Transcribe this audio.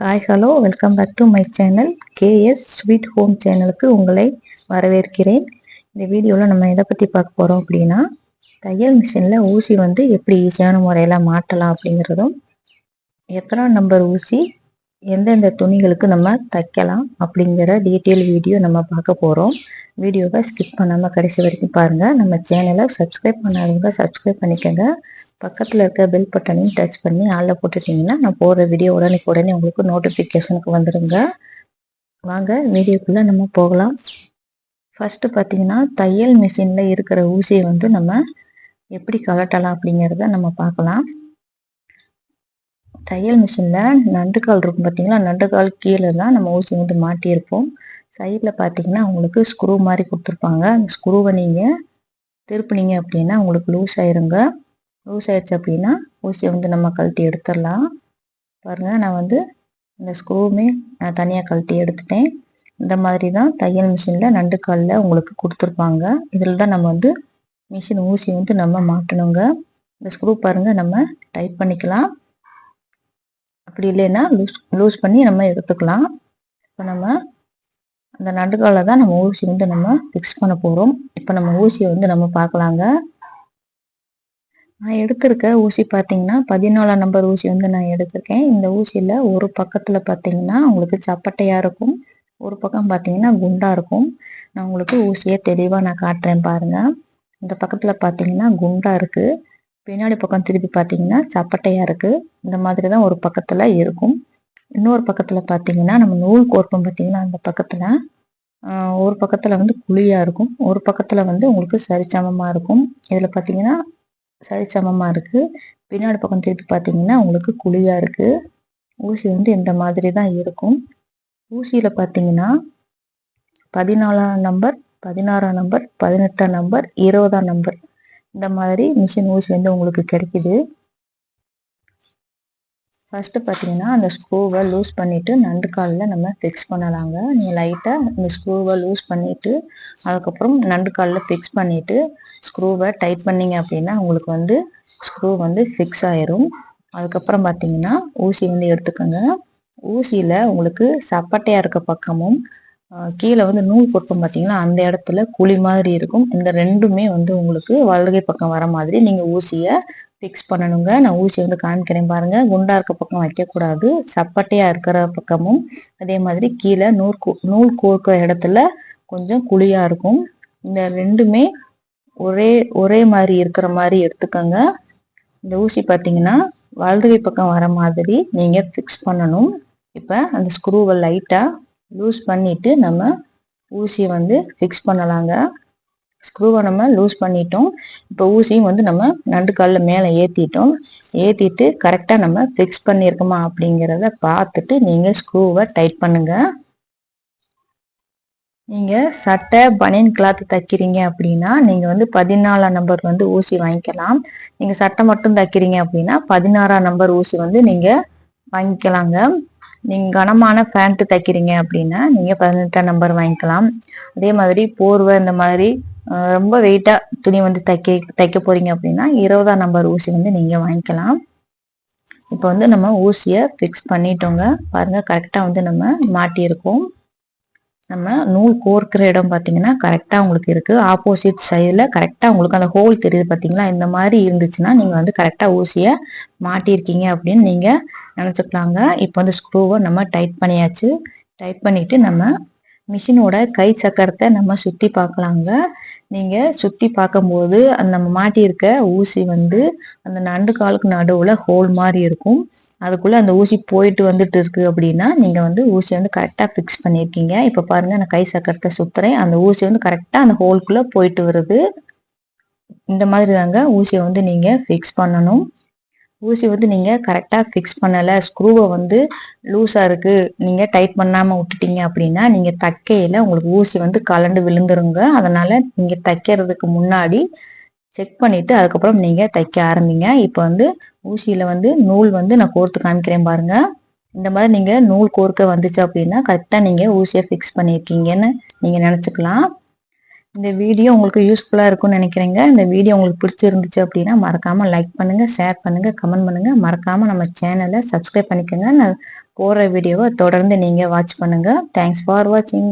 Hi hello welcome back to my channel KS sweet home சேனலுக்கு உங்களை வரவேற்கிறேன். இந்த வீடியோவில் நம்ம எதை பற்றி பார்க்க போகிறோம் அப்படின்னா தையல் மிஷினில் ஊசி வந்து எப்படி ஈஸியான முறையில் மாட்டலாம் அப்படிங்கிறதும் எத்தனை நம்பர் ஊசி எந்தெந்த துணிகளுக்கு நம்ம தைக்கலாம் அப்படிங்கிற டீட்டெயில் வீடியோ நம்ம பார்க்க போகிறோம் வீடியோவை ஸ்கிப் பண்ணாமல் கடைசி வரைக்கும் பாருங்கள் நம்ம சேனலை சப்ஸ்கிரைப் பண்ணாதவங்க சப்ஸ்கிரைப் பண்ணிக்கோங்க. பக்கத்தில் இருக்க பெல் பட்டனையும் டச் பண்ணி ஆளில் போட்டுட்டிங்கன்னா நான் போடுற வீடியோ உடனே உடனே உங்களுக்கு நோட்டிஃபிகேஷனுக்கு வந்துடுங்க வாங்க வீடியோக்குள்ளே நம்ம போகலாம். ஃபஸ்ட்டு பார்த்தீங்கன்னா தையல் மிஷினில் இருக்கிற ஊசியை வந்து நம்ம எப்படி கலட்டலாம் அப்படிங்கிறத நம்ம பார்க்கலாம். தையல் மிஷினில் நண்டுக்கால் இருக்கும் பார்த்தீங்களா நண்டுக்கால் கீழே தான் நம்ம ஊசி வந்து மாட்டியிருப்போம். சைடில் பார்த்தீங்கன்னா உங்களுக்கு ஸ்க்ரூ மாதிரி கொடுத்துருப்பாங்க. அந்த ஸ்க்ரூவை நீங்கள் திருப்பினீங்க அப்படின்னா உங்களுக்கு லூஸ் ஆயிருங்க. லூஸ் ஆயிடுச்சு அப்படின்னா ஊசியை வந்து நம்ம கழட்டி எடுத்துடலாம். பாருங்கள் நான் வந்து இந்த ஸ்க்ரூவுமே நான் தனியாக கழட்டி எடுத்துட்டேன். இந்த மாதிரி தான் தையல் மிஷினில் நண்டுக்காலில் உங்களுக்கு கொடுத்துருப்பாங்க. இதில் தான் நம்ம வந்து மிஷின் ஊசி வந்து நம்ம மாட்டணுங்க. இந்த ஸ்க்ரூ பாருங்கள் நம்ம டைட் பண்ணிக்கலாம். அப்படி இல்லைன்னா லூஸ் லூஸ் பண்ணி நம்ம எடுத்துக்கலாம். இப்போ நம்ம அந்த நடுக்கால தான் நம்ம ஊசி வந்து நம்ம ஃபிக்ஸ் பண்ண போகிறோம் இப்போ நம்ம ஊசியை வந்து நம்ம பார்க்கலாங்க. நான் எடுத்திருக்க ஊசி பார்த்தீங்கன்னா பதினாலாம் நம்பர் ஊசி வந்து நான் எடுத்திருக்கேன். இந்த ஊசியில் ஒரு பக்கத்தில் பார்த்தீங்கன்னா உங்களுக்கு சப்பட்டையாக இருக்கும். ஒரு பக்கம் பார்த்தீங்கன்னா குண்டாக இருக்கும். நான் உங்களுக்கு ஊசியை தெளிவாக நான் காட்டுறேன் பாருங்கள் இந்த பக்கத்தில் பார்த்தீங்கன்னா குண்டாக இருக்குது பின்னாடி பக்கம் திருப்பி பார்த்தீங்கன்னா சப்பட்டையாக இருக்குது இந்த மாதிரி தான் ஒரு பக்கத்தில் இருக்கும். இன்னொரு பக்கத்தில் பார்த்தீங்கன்னா நம்ம நூல் கோர்ப்பம் பார்த்தீங்கன்னா அந்த பக்கத்தில் ஒரு பக்கத்தில் வந்து குழியாக இருக்கும். ஒரு பக்கத்தில் வந்து உங்களுக்கு சரிசமமாக இருக்கும். இதில் பார்த்தீங்கன்னா சரிசமமாக இருக்குது பின்னாடி பக்கம் திருப்பி பார்த்தீங்கன்னா உங்களுக்கு குழியாக இருக்குது ஊசி வந்து இந்த மாதிரி தான் இருக்கும். ஊசியில் பார்த்தீங்கன்னா பதினாலாம் நம்பர் பதினாறாம் நம்பர் பதினெட்டாம் நம்பர் இருபதாம் நம்பர் இந்த மாதிரி மிஷின் ஊசி வந்து உங்களுக்கு கிடைக்குது. ஃபஸ்ட்டு பார்த்தீங்கன்னா அந்த ஸ்க்ரூவை லூஸ் பண்ணிவிட்டு நண்டு காலில் நம்ம ஃபிக்ஸ் பண்ணலாங்க. நீங்கள் லைட்டாக இந்த ஸ்க்ரூவை லூஸ் பண்ணிவிட்டு அதுக்கப்புறம் நண்டு காலில் ஃபிக்ஸ் பண்ணிவிட்டு ஸ்க்ரூவை டைட் பண்ணிங்க அப்படின்னா உங்களுக்கு வந்து ஸ்க்ரூ வந்து ஃபிக்ஸ் ஆயிரும். அதுக்கப்புறம் பார்த்தீங்கன்னா ஊசி வந்து எடுத்துக்கோங்க. ஊசியில் உங்களுக்கு சப்பட்டையாக இருக்க பக்கமும் கீழே வந்து நூல் கொடுப்போம் பார்த்தீங்கன்னா அந்த இடத்துல குழி மாதிரி இருக்கும். இந்த ரெண்டுமே வந்து உங்களுக்கு வலதுகை பக்கம் வர மாதிரி நீங்கள் ஊசியை ஃபிக்ஸ் பண்ணணுங்க. நான் ஊசி வந்து காமிக்கிறேன் பாருங்க. குண்டா இருக்க பக்கம் வைக்கக்கூடாது. சப்பட்டையாக இருக்கிற பக்கமும் அதே மாதிரி கீழே நூல் நூல் கோர்க்கிற இடத்துல கொஞ்சம் குழியாக இருக்கும். இந்த ரெண்டுமே ஒரே ஒரே மாதிரி இருக்கிற மாதிரி எடுத்துக்கோங்க. இந்த ஊசி பார்த்தீங்கன்னா வலதுகை பக்கம் வர மாதிரி நீங்கள் ஃபிக்ஸ் பண்ணணும். இப்போ அந்த ஸ்க்ரூவை லைட்டாக லூஸ் பண்ணிட்டு நம்ம ஊசியை வந்து ஃபிக்ஸ் பண்ணலாங்க. ஸ்க்ரூவை நம்ம லூஸ் பண்ணிட்டோம். இப்போ ஊசியும் வந்து நம்ம நண்டுக்காலில் மேலே ஏற்றிட்டோம் ஏற்றிட்டு கரெக்டாக நம்ம ஃபிக்ஸ் பண்ணியிருக்கோமா அப்படிங்கிறத பார்த்துட்டு நீங்கள் ஸ்க்ரூவை டைட் பண்ணுங்கள் நீங்கள் சட்டை பனியன் கிளாத் தைக்கிறீங்க அப்படின்னா நீங்கள் வந்து பதினாலாம் நம்பர் வந்து ஊசி வாங்கிக்கலாம். நீங்கள் சட்டை மட்டும் தைக்கிறீங்க அப்படின்னா பதினாறாம் நம்பர் ஊசி வந்து நீங்கள் வாங்கிக்கலாங்க. நீங்கள் கனமான பேண்ட் தைக்கிறீங்க அப்படின்னா நீங்கள் பதினெட்டாம் நம்பர் வாங்கிக்கலாம். அதே மாதிரி போர்வை இந்த மாதிரி ரொம்ப வெயிட்டாக துணி வந்து தைக்க தைக்க போகிறீங்க அப்படின்னா இருபதாம் நம்பர் ஊசி வந்து நீங்கள் வாங்கிக்கலாம். இப்போ வந்து நம்ம ஊசியை ஃபிக்ஸ் பண்ணிட்டோங்க. பாருங்க கரெக்டாக வந்து நம்ம மாட்டியிருக்கோம். நம்ம நூல் கோர்க்கிற இடம் பார்த்தீங்கன்னா கரெக்டாக உங்களுக்கு இருக்குது ஆப்போசிட் சைடில் கரெக்டாக உங்களுக்கு அந்த ஹோல் தெரியுது பார்த்தீங்களா இந்த மாதிரி இருந்துச்சுன்னா நீங்கள் வந்து கரெக்டாக ஊசியை மாட்டியிருக்கீங்க அப்படின்னு நீங்கள் நினச்சிக்கலாங்க. இப்போ வந்து ஸ்க்ரூவை நம்ம டைட் பண்ணியாச்சு. டைட் பண்ணிவிட்டு நம்ம மிஷினோட கை சக்கரத்தை நம்ம சுற்றி பார்க்கலாங்க. நீங்கள் சுற்றி பார்க்கும்போது அந்த நம்ம மாட்டியிருக்க ஊசி வந்து அந்த நண்டு காலுக்கு நடுவில் ஹோல் மாதிரி இருக்கும். அதுக்குள்ளே அந்த ஊசி போயிட்டு வந்துட்டு இருக்கு அப்படின்னா நீங்கள் வந்து ஊசி வந்து கரெக்டாக ஃபிக்ஸ் பண்ணியிருக்கீங்க இப்போ பாருங்கள் நான் கை சக்கரத்தை சுற்றுறேன் அந்த ஊசி வந்து கரெக்டாக அந்த ஹோல்குள்ளே போயிட்டு வருது. இந்த மாதிரி தாங்க ஊசியை வந்து நீங்கள் ஃபிக்ஸ் பண்ணணும். ஊசி வந்து நீங்கள் கரெக்டாக ஃபிக்ஸ் பண்ணலை ஸ்க்ரூவை வந்து லூஸாக இருக்குது நீங்கள் டைட் பண்ணாமல் விட்டுட்டீங்க அப்படின்னா நீங்கள் தைக்கையில் உங்களுக்கு ஊசி வந்து கலண்டு விழுந்துருங்க. அதனால் நீங்கள் தைக்கிறதுக்கு முன்னாடி செக் பண்ணிவிட்டு அதுக்கப்புறம் நீங்கள் தைக்க ஆரம்பிங்க. இப்போ வந்து ஊசியில் வந்து நூல் வந்து நான் கோர்த்து காமிக்கிறேன் பாருங்கள் இந்த மாதிரி நீங்கள் நூல் கோர்க்க வந்துச்சு அப்படின்னா கரெக்டாக நீங்கள் ஊசியை ஃபிக்ஸ் பண்ணியிருக்கீங்கன்னு நீங்கள் நினச்சிக்கலாம். இந்த வீடியோ உங்களுக்கு யூஸ்ஃபுல்லாக இருக்கும்னு நினைக்கிறேங்க இந்த வீடியோ உங்களுக்கு பிடிச்சிருந்துச்சு அப்படின்னா மறக்காமல் லைக் பண்ணுங்கள் ஷேர் பண்ணுங்கள் கமெண்ட் பண்ணுங்கள் மறக்காமல் நம்ம சேனலை சப்ஸ்கிரைப் பண்ணிக்கோங்க. நான் போடுற வீடியோவை தொடர்ந்து நீங்கள் வாட்ச் பண்ணுங்கள் தேங்க்ஸ் ஃபார் வாட்சிங்